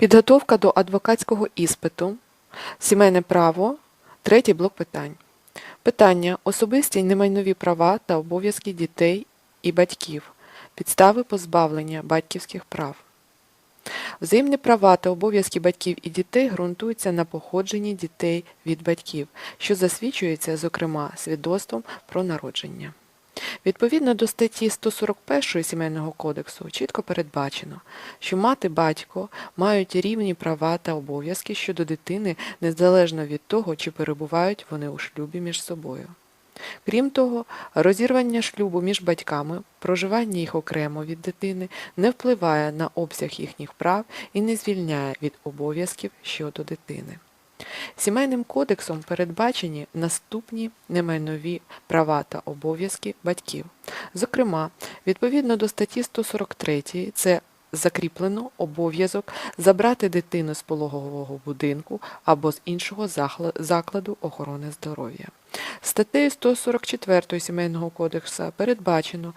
Підготовка до адвокатського іспиту, сімейне право, третій блок питань. Питання особисті немайнові права та обов'язки дітей і батьків, підстави позбавлення батьківських прав. Взаємні права та обов'язки батьків і дітей ґрунтуються на походженні дітей від батьків, що засвідчується, зокрема, свідоцтвом про народження. Відповідно до статті 141 Сімейного кодексу чітко передбачено, що мати батько мають рівні права та обов'язки щодо дитини незалежно від того, чи перебувають вони у шлюбі між собою. Крім того, розірвання шлюбу між батьками, проживання їх окремо від дитини не впливає на обсяг їхніх прав і не звільняє від обов'язків щодо дитини. Сімейним кодексом передбачені наступні немайнові права та обов'язки батьків. Зокрема, відповідно до статті 143 це закріплено обов'язок забрати дитину з пологового будинку або з іншого закладу охорони здоров'я. Статтею 144 Сімейного кодексу передбачено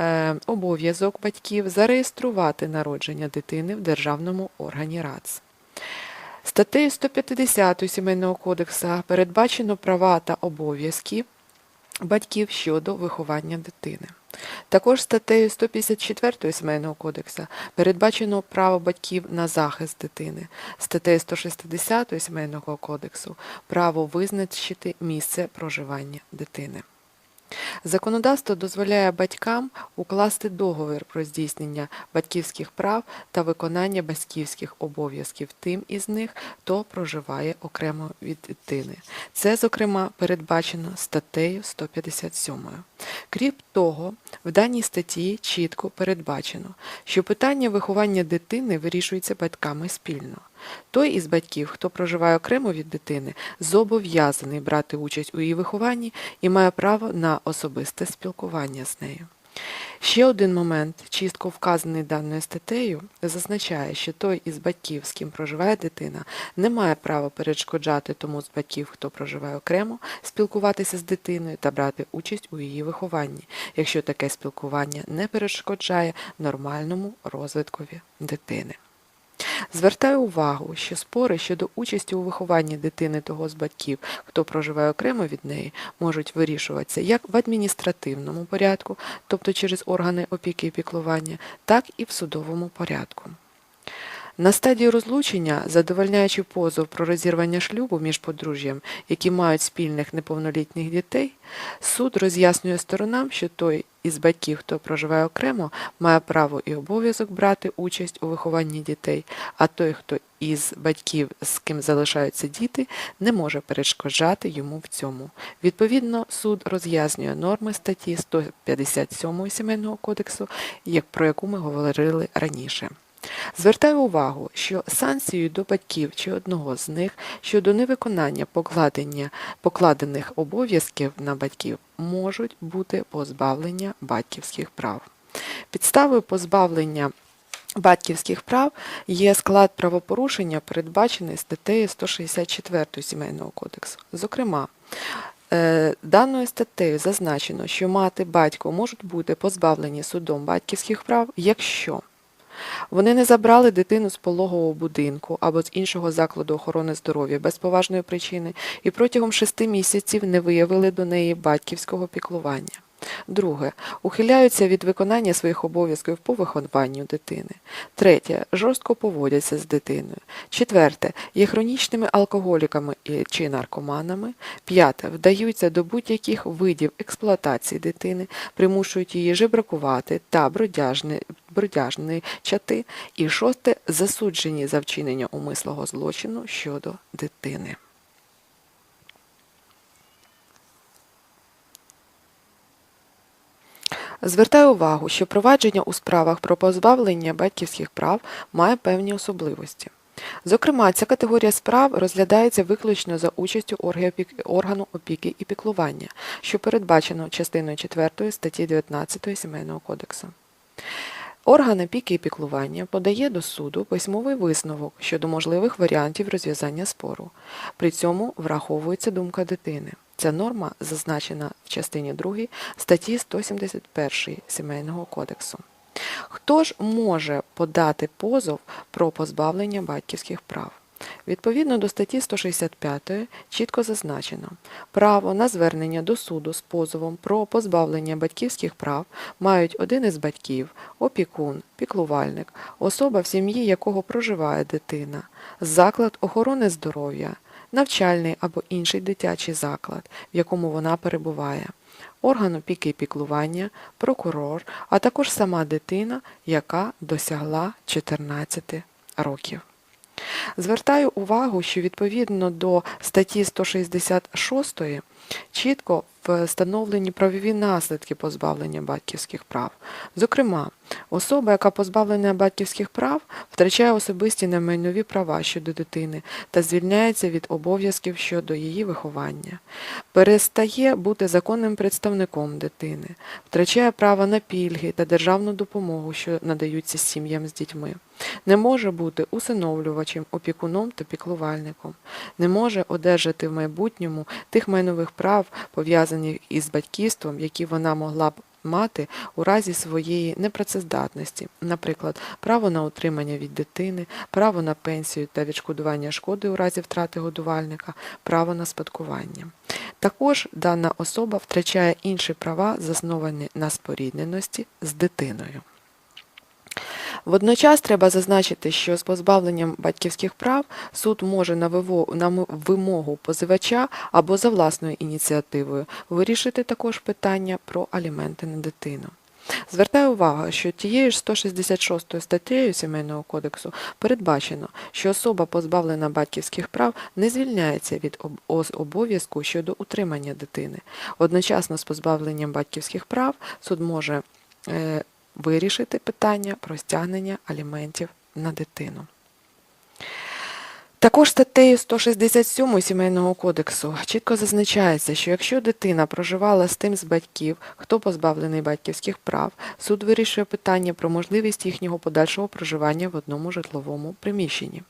е, обов'язок батьків зареєструвати народження дитини в державному органі РАЦ. Статтею 150 Сімейного кодексу передбачено права та обов'язки батьків щодо виховання дитини. Також статтею 154 Сімейного кодексу передбачено право батьків на захист дитини. Статтею 160 Сімейного кодексу право визначити місце проживання дитини. Законодавство дозволяє батькам укласти договір про здійснення батьківських прав та виконання батьківських обов'язків тим із них, хто проживає окремо від дитини. Це, зокрема, передбачено статтею 157. Крім того, в даній статті чітко передбачено, що питання виховання дитини вирішується батьками спільно. Той із батьків, хто проживає окремо від дитини, зобов'язаний брати участь у її вихованні і має право на особисте спілкування з нею. Ще один момент, чітко вказаний даною статтею, зазначає, що той із батьків, з ким проживає дитина, не має права перешкоджати тому з батьків, хто проживає окремо, спілкуватися з дитиною та брати участь у її вихованні, якщо таке спілкування не перешкоджає нормальному розвиткові дитини. Звертаю увагу, що спори щодо участі у вихованні дитини того з батьків, хто проживає окремо від неї, можуть вирішуватися як в адміністративному порядку, тобто через органи опіки і піклування, так і в судовому порядку. На стадії розлучення, задовольняючи позов про розірвання шлюбу між подружжям, які мають спільних неповнолітніх дітей, суд роз'яснює сторонам, що той із батьків, хто проживає окремо, має право і обов'язок брати участь у вихованні дітей, а той, хто із батьків, з ким залишаються діти, не може перешкоджати йому в цьому. Відповідно, суд роз'яснює норми статті 157 Сімейного кодексу, про яку ми говорили раніше. Звертаю увагу, що санкцією до батьків чи одного з них щодо невиконання покладення покладених обов'язків на батьків можуть бути позбавлення батьківських прав. Підставою позбавлення батьківських прав є склад правопорушення, передбачений статтею 164 Сімейного кодексу. Зокрема, Е, Даною статтею зазначено, що мати батько можуть бути позбавлені судом батьківських прав, якщо вони не забрали дитину з пологового будинку або з іншого закладу охорони здоров'я без поважної причини і протягом шести місяців не виявили до неї батьківського піклування. Друге. Ухиляються від виконання своїх обов'язків по вихованню дитини. Третє. Жорстко поводяться з дитиною. Четверте. Є хронічними алкоголіками чи наркоманами. П'яте. Вдаються до будь-яких видів експлуатації дитини, примушують її жебракувати та бродяжні чати. І шосте. Засуджені за вчинення умислого злочину щодо дитини. Звертаю увагу, що провадження у справах про позбавлення батьківських прав має певні особливості. Зокрема, ця категорія справ розглядається виключно за участю органу опіки і піклування, що передбачено частиною 4 статті 19 Сімейного кодексу. Орган опіки і піклування подає до суду письмовий висновок щодо можливих варіантів розв'язання спору. При цьому враховується думка дитини. Ця норма зазначена в частині 2 статті 171 Сімейного кодексу. Хто ж може подати позов про позбавлення батьківських прав? Відповідно до статті 165 чітко зазначено, право на звернення до суду з позовом про позбавлення батьківських прав мають один із батьків, опікун, піклувальник, особа в сім'ї якого проживає дитина, заклад охорони здоров'я, навчальний або інший дитячий заклад, в якому вона перебуває, орган опіки і піклування, прокурор, а також сама дитина, яка досягла 14 років. Звертаю увагу, що відповідно до статті 166 чітко встановлені правові наслідки позбавлення батьківських прав. Зокрема, особа, яка позбавлена батьківських прав, втрачає особисті немайнові права щодо дитини та звільняється від обов'язків щодо її виховання, перестає бути законним представником дитини, втрачає право на пільги та державну допомогу, що надаються сім'ям з дітьми, не може бути усиновлювачем, опікуном та піклувальником, не може одержати в майбутньому тих майнових прав, пов'язаних із батьківством, які вона могла б мати у разі своєї непрацездатності, наприклад, право на утримання від дитини, право на пенсію та відшкодування шкоди у разі втрати годувальника, право на спадкування. Також дана особа втрачає інші права, засновані на спорідненості з дитиною. Водночас треба зазначити, що з позбавленням батьківських прав суд може на вимогу позивача або за власною ініціативою вирішити також питання про аліменти на дитину. Звертаю увагу, що тією ж 166 статтею Сімейного кодексу передбачено, що особа, позбавлена батьківських прав, не звільняється від обов'язку щодо утримання дитини. Одночасно з позбавленням батьківських прав суд може е, вирішити питання про стягнення аліментів на дитину. Також статтею 167 Сімейного кодексу чітко зазначається, що якщо дитина проживала з тим з батьків, хто позбавлений батьківських прав, суд вирішує питання про можливість їхнього подальшого проживання в одному житловому приміщенні.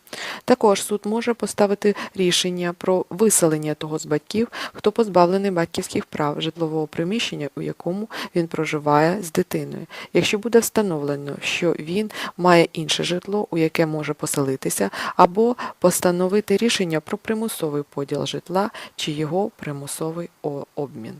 Також суд може поставити рішення про виселення того з батьків, хто позбавлений батьківських прав житлового приміщення, у якому він проживає з дитиною, якщо буде встановлено, що він має інше житло, у яке може поселитися, або постановити рішення про примусовий поділ житла чи його примусовий обмін.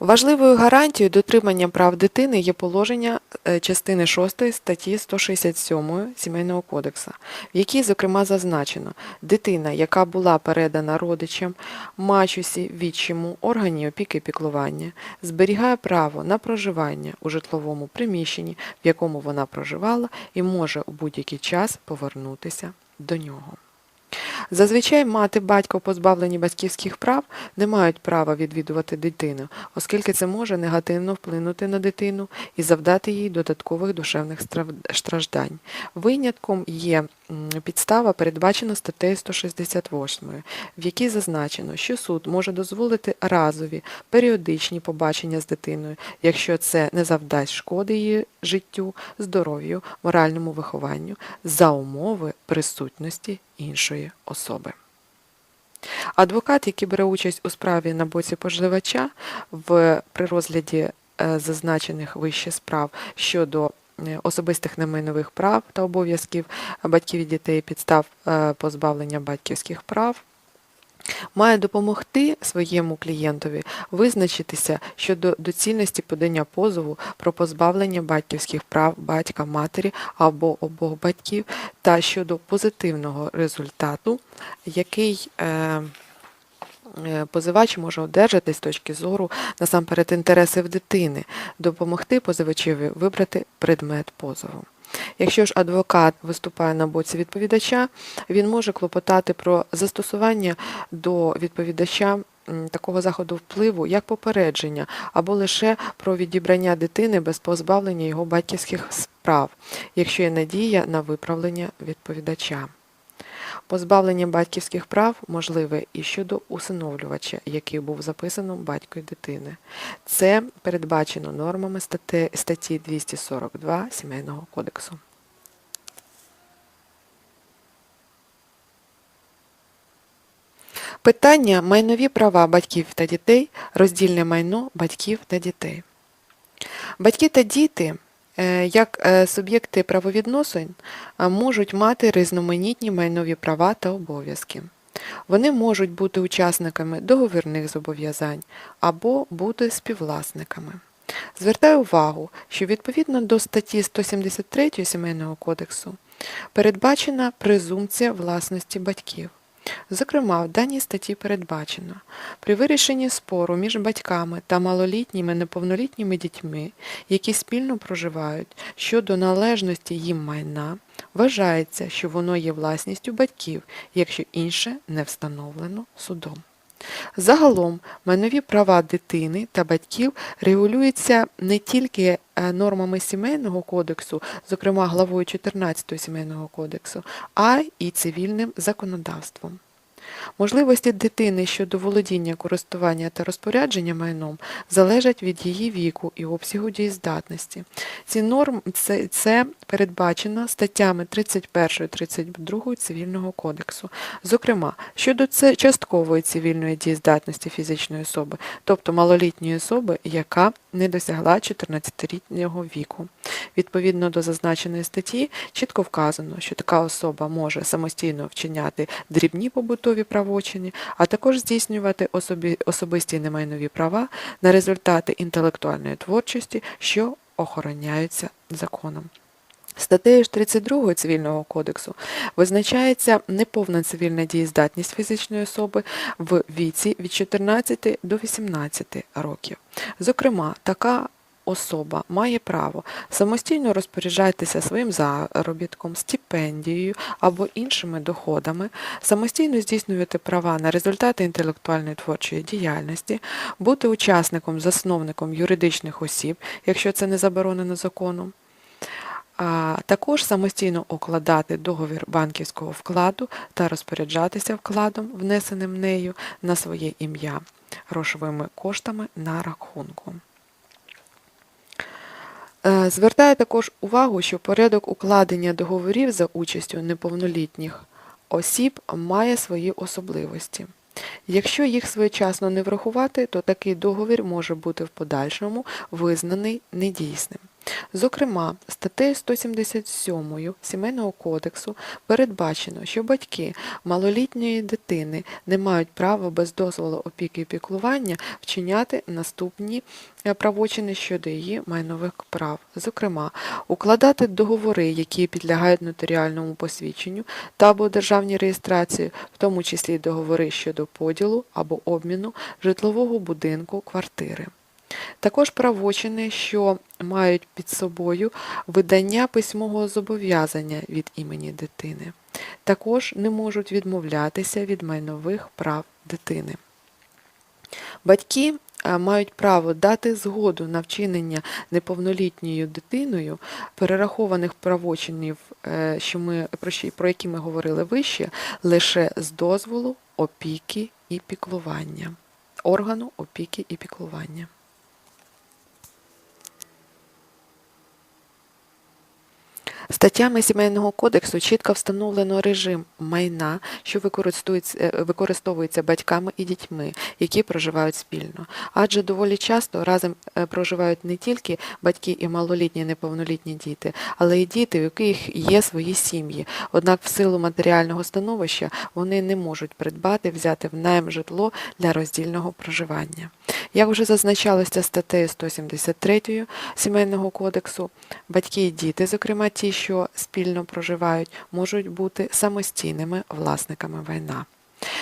Важливою гарантією дотримання прав дитини є положення е, частини 6 статті 167 Сімейного кодексу, в якій, зокрема, зазначено, дитина, яка була передана родичам, мачусі, відчиму, органі опіки і піклування, зберігає право на проживання у житловому приміщенні, в якому вона проживала, і може у будь-який час повернутися до нього. Зазвичай мати батько, позбавлені батьківських прав, не мають права відвідувати дитину, оскільки це може негативно вплинути на дитину і завдати їй додаткових душевних страждань. Винятком є підстава, передбачена статтею 168, в якій зазначено, що суд може дозволити разові періодичні побачення з дитиною, якщо це не завдасть шкоди її життю, здоров'ю, моральному вихованню за умови присутності іншої особи. Адвокат, який бере участь у справі на боці позивача в при розгляді е, зазначених вище справ щодо особистих немайнових прав та обов'язків батьків і дітей підстав е, позбавлення батьківських прав, має допомогти своєму клієнтові визначитися щодо доцільності подання позову про позбавлення батьківських прав батька, матері або обох батьків та щодо позитивного результату, який е, е, позивач може одержати з точки зору насамперед інтересів дитини, допомогти позивачеві вибрати предмет позову. Якщо ж адвокат виступає на боці відповідача, він може клопотати про застосування до відповідача такого заходу впливу, як попередження, або лише про відібрання дитини без позбавлення його батьківських справ, якщо є надія на виправлення відповідача. Позбавлення батьківських прав можливе і щодо усиновлювача, який був записаний батько й дитини. Це передбачено нормами статті- статті 242 Сімейного кодексу. Питання майнові права батьків та дітей, роздільне майно батьків та дітей. Батьки та діти, як е, суб'єкти правовідносин, е, можуть мати різноманітні майнові права та обов'язки. Вони можуть бути учасниками договірних зобов'язань або бути співвласниками. Звертаю увагу, що відповідно до статті 173 Сімейного кодексу передбачена презумпція власності батьків. Зокрема, в даній статті передбачено при вирішенні спору між батьками та малолітніми неповнолітніми дітьми, які спільно проживають щодо належності їм майна, вважається, що воно є власністю батьків, якщо інше не встановлено судом. Загалом майнові права дитини та батьків регулюються не тільки е, нормами сімейного кодексу, зокрема главою 14 сімейного кодексу, а й цивільним законодавством. Можливості дитини щодо володіння, користування та розпорядження майном залежать від її віку і обсягу дієздатності. Ці норм це, це передбачено статтями 31 32 Цивільного кодексу. Зокрема, щодо це часткової цивільної дієздатності фізичної особи, тобто малолітньої особи, яка не досягла 14-літнього віку. Відповідно до зазначеної статті, чітко вказано, що така особа може самостійно вчиняти дрібні побутові правочини, а також здійснювати особі, особисті немайнові права на результати інтелектуальної творчості, що охороняються законом. Статтею ж 32 Цивільного кодексу визначається неповна цивільна дієздатність фізичної особи в віці від 14 до 18 років. Зокрема, така особа має право самостійно розпоряджатися своїм заробітком, стипендією або іншими доходами, самостійно здійснювати права на результати інтелектуальної творчої діяльності, бути учасником, засновником юридичних осіб, якщо це не заборонено законом. А також самостійно укладати договір банківського вкладу та розпоряджатися вкладом, внесеним нею на своє ім'я грошовими коштами на рахунку. Е, Звертаю також увагу, що порядок укладення договорів за участю неповнолітніх осіб має свої особливості. Якщо їх своєчасно не врахувати, то такий договір може бути в подальшому визнаний недійсним. Зокрема, статтею 177 Сімейного кодексу передбачено, що батьки малолітньої дитини не мають права без дозволу опіки і піклування вчиняти наступні е, правочини щодо її майнових прав. Зокрема, укладати договори, які підлягають нотаріальному посвідченню та або державній реєстрації, в тому числі договори щодо поділу або обміну житлового будинку, квартири. Також правочини, що мають під собою видання письмового зобов'язання від імені дитини. Також не можуть відмовлятися від майнових прав дитини. Батьки е, мають право дати згоду на вчинення неповнолітньою дитиною перерахованих правочинів, е, що ми, про, які ми говорили вище, лише з дозволу опіки і піклування, органу опіки і піклування. Статтями Сімейного кодексу чітко встановлено режим майна, що е, використовується батьками і дітьми, які проживають спільно. Адже доволі часто разом е, проживають не тільки батьки і малолітні неповнолітні діти, але й діти, у яких є свої сім'ї. Однак в силу матеріального становища вони не можуть придбати, взяти в найм житло для роздільного проживання. Як вже зазначалося статтею 173 Сімейного кодексу, батьки і діти, зокрема ті, що спільно проживають, можуть бути самостійними власниками майна.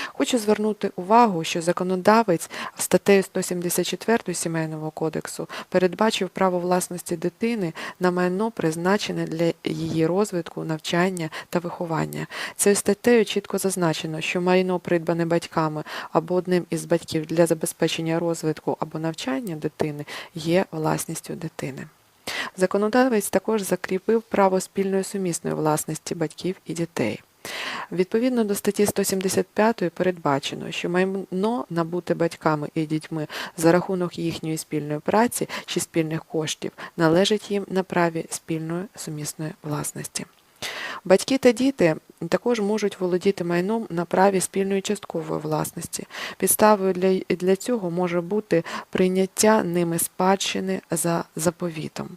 Хочу звернути увагу, що законодавець статтею 174 Сімейного кодексу передбачив право власності дитини на майно, призначене для її розвитку, навчання та виховання. Цією статтею чітко зазначено, що майно, придбане батьками або одним із батьків для забезпечення розвитку або навчання дитини, є власністю дитини. Законодавець також закріпив право спільної сумісної власності батьків і дітей. Відповідно до статті 175 передбачено, що майно набуте батьками і дітьми за рахунок їхньої спільної праці чи спільних коштів належить їм на праві спільної сумісної власності. Батьки та діти також можуть володіти майном на праві спільної часткової власності. Підставою для, для цього може бути прийняття ними спадщини за заповітом.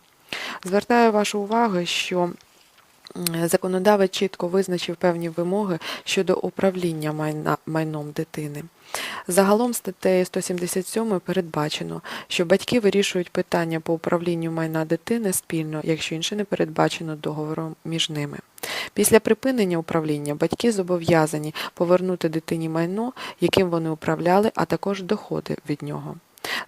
Звертаю вашу увагу, що законодавець чітко визначив певні вимоги щодо управління майна, майном дитини. Загалом статтею 177 передбачено, що батьки вирішують питання по управлінню майна дитини спільно, якщо інше не передбачено договором між ними. Після припинення управління батьки зобов'язані повернути дитині майно, яким вони управляли, а також доходи від нього.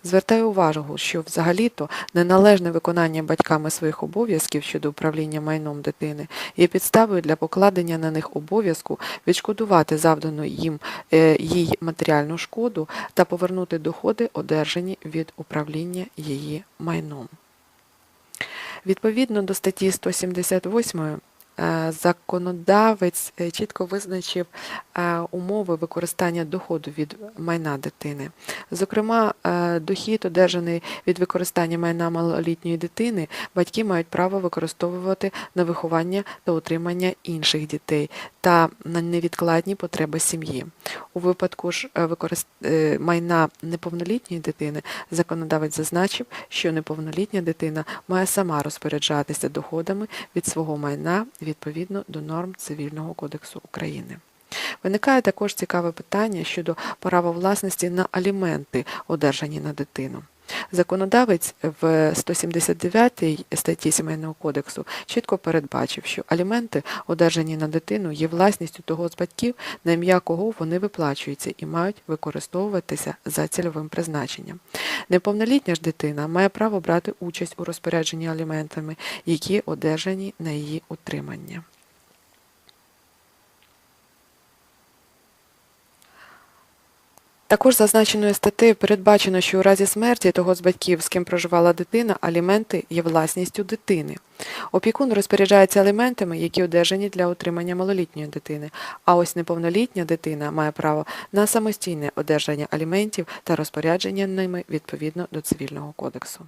Звертаю увагу, що взагалі-то неналежне виконання батьками своїх обов'язків щодо управління майном дитини є підставою для покладення на них обов'язку відшкодувати завдану їм е, їй матеріальну шкоду та повернути доходи, одержані від управління її майном. Відповідно до статті 178 е, законодавець е, чітко визначив е, умови використання доходу від майна дитини. Зокрема, е, дохід, одержаний від використання майна малолітньої дитини, батьки мають право використовувати на виховання та утримання інших дітей та на невідкладні потреби сім'ї. У випадку ж е, е, майна неповнолітньої дитини законодавець зазначив, що неповнолітня дитина має сама розпоряджатися доходами від свого майна відповідно до норм Цивільного кодексу України. Виникає також цікаве питання щодо права власності на аліменти, одержані на дитину. Законодавець в 179 статті Сімейного кодексу чітко передбачив, що аліменти, одержані на дитину, є власністю того з батьків, на ім'я кого вони виплачуються і мають використовуватися за цільовим призначенням. Неповнолітня ж дитина має право брати участь у розпорядженні аліментами, які одержані на її утримання. Також зазначеною статтею передбачено, що у разі смерті того з батьків, з ким проживала дитина, аліменти є власністю дитини. Опікун розпоряджається аліментами, які одержані для утримання малолітньої дитини, а ось неповнолітня дитина має право на самостійне одержання аліментів та розпорядження ними відповідно до Цивільного кодексу.